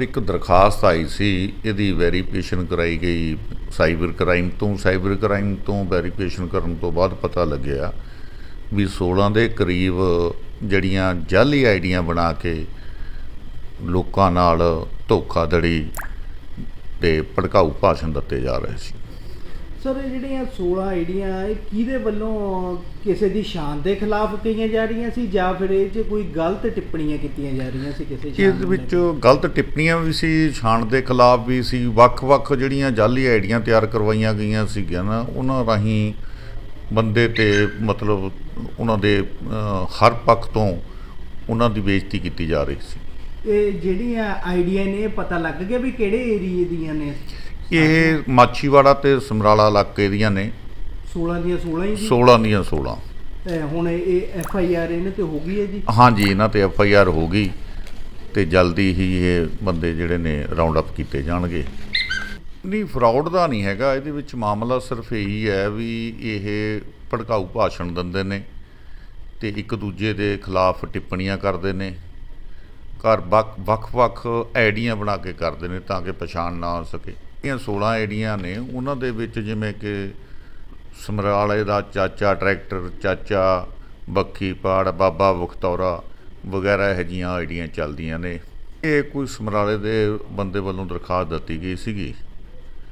ਇੱਕ ਦਰਖਾਸਤ ਆਈ ਸੀ, ਇਹਦੀ ਵੈਰੀਫਿਕੇਸ਼ਨ ਕਰਾਈ ਗਈ ਸਾਈਬਰ ਕ੍ਰਾਈਮ ਤੋਂ ਸਾਈਬਰ ਕ੍ਰਾਈਮ ਤੋਂ ਵੈਰੀਫਿਕੇਸ਼ਨ ਕਰਨ ਤੋਂ ਬਾਅਦ ਪਤਾ ਲੱਗਿਆ ਵੀ 16 ਦੇ ਕਰੀਬ ਜਿਹੜੀਆਂ ਜਾਲੀ ਆਈਡੀਆਂ ਬਣਾ ਕੇ ਲੋਕਾਂ ਨਾਲ ਧੋਖਾਧੜੀ ਤੇ ਭੜਕਾਊ ਭਾਸ਼ਣ ਦਿੱਤੇ ਜਾ ਰਹੇ ਸੀ। ਸਰ ਇਹ ਜਿਹੜੀਆਂ 16 ਆਈਡੀਆਂ ਇਹ ਕਿਹਦੇ ਵੱਲੋਂ ਕਿਸੇ ਦੀ ਸ਼ਾਨ ਦੇ ਖਿਲਾਫ ਕਹੀਆਂ ਜਾ ਰਹੀਆਂ ਸੀ ਜਾਂ ਫਿਰ ਇਹ 'ਚ ਕੋਈ ਗਲਤ ਟਿੱਪਣੀਆਂ ਕੀਤੀਆਂ ਜਾ ਰਹੀਆਂ ਸੀ ਕਿਸੇ ਸ਼ਾਨ ਇਸ ਨੂੰ ਵਿੱਚ? ਗਲਤ ਟਿੱਪਣੀਆਂ ਵੀ ਸੀ ਛਾਣ ਦੇ ਖਿਲਾਫ ਵੀ ਸੀ ਵੱਖ-ਵੱਖ ਜਿਹੜੀਆਂ ਜਾਲੀ ਆਈਡੀਆਂ ਤਿਆਰ ਕਰਵਾਈਆਂ ਗਈਆਂ ਸੀਗੀਆਂ ਨਾ ਉਹਨਾਂ ਰਾਹੀਂ ਬੰਦੇ ਤੇ ਮਤਲਬ ਉਹਨਾਂ ਦੇ ਹਰ ਪੱਖ ਤੋਂ ਉਹਨਾਂ ਦੀ ਬੇਇੱਜ਼ਤੀ ਕੀਤੀ ਜਾ ਰਹੀ ਸੀ ਇਹ ਜਿਹੜੀਆਂ ਆਈਡੀਆਂ ਨੇ ਪਤਾ ਲੱਗ ਗਿਆ ਵੀ ਕਿਹੜੇ ਏਰੀਏ ਦੀਆਂ ਨੇ ਇਹ ਮਾਛੀਵਾੜਾ ਤੇ ਸਮਰਾਲਾ ਇਲਾਕੇ ਦੀਆਂ ਨੇ। 16 ਦੀਆਂ 16 ਹੀ ਜੀ 16 ਦੀਆਂ 16 ਤੇ ਹੁਣ ਇਹ ਐਫ ਆਈ ਆਰ ਇਹਨਾਂ ਤੇ ਹੋ ਗਈ ਹੈ ਜੀ? ਹਾਂਜੀ ਇਹਨਾਂ ਤੇ ਐਫ ਆਈ ਆਰ ਹੋ ਗਈ ਤੇ ਜਲਦੀ ਹੀ ਇਹ ਬੰਦੇ ਜਿਹੜੇ ਨੇ ਰਾਉਂਡ ਅਪ ਕੀਤੇ ਜਾਣਗੇ। ਨਹੀਂ ਫਰਾਡ ਦਾ ਨਹੀਂ ਹੈਗਾ ਇਹਦੇ ਵਿੱਚ ਮਾਮਲਾ ਸਿਰਫ ਇਹੀ ਹੈ ਵੀ ਇਹ ਭੜਕਾਊ ਭਾਸ਼ਣ ਦਿੰਦੇ ਨੇ ਤੇ ਇੱਕ ਦੂਜੇ ਦੇ ਖਿਲਾਫ ਟਿੱਪਣੀਆਂ ਕਰਦੇ ਨੇ। ਘਰ ਵੱਖ ਵੱਖ-ਵੱਖ ਆਈਡੀਆਂ ਬਣਾ ਕੇ ਕਰਦੇ ਨੇ ਤਾਂ ਕਿ ਪਛਾਣ ਨਾ ਹੋ ਸਕੇ। ਇਹ 16 ਆਈਡੀਆਂ ਨੇ, ਉਹਨਾਂ ਦੇ ਵਿੱਚ ਜਿਵੇਂ ਕਿ ਸਮਰਾਲੇ ਦਾ ਚਾਚਾ, ਟਰੈਕਟਰ, ਚਾਚਾ ਬੱਕੀ ਪਾੜ, ਬਾਬਾ ਬਖਤੌਰਾ ਵਗੈਰਾ ਇਹੋ ਜਿਹੀਆਂ ਆਈਡੀਆਂ ਚੱਲਦੀਆਂ ਨੇ। ਇਹ ਕੋਈ ਸਮਰਾਲੇ ਦੇ ਬੰਦੇ ਵੱਲੋਂ ਦਰਖਾਸਤ ਦਿੱਤੀ ਗਈ ਸੀਗੀ।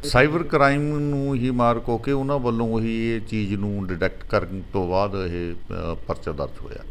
ਸਾਈਬਰ ਕ੍ਰਾਈਮ ਨੂੰ ਹੀ ਮਾਰ ਕੋ ਕੇ ਉਹਨਾਂ ਵੱਲੋਂ ਉਹੀ ਇਹ ਚੀਜ਼ ਨੂੰ ਡਿਟੈਕਟ ਕਰਨ ਤੋਂ ਬਾਅਦ ਇਹ ਪਰਚਾ ਦਰਜ ਹੋਇਆ।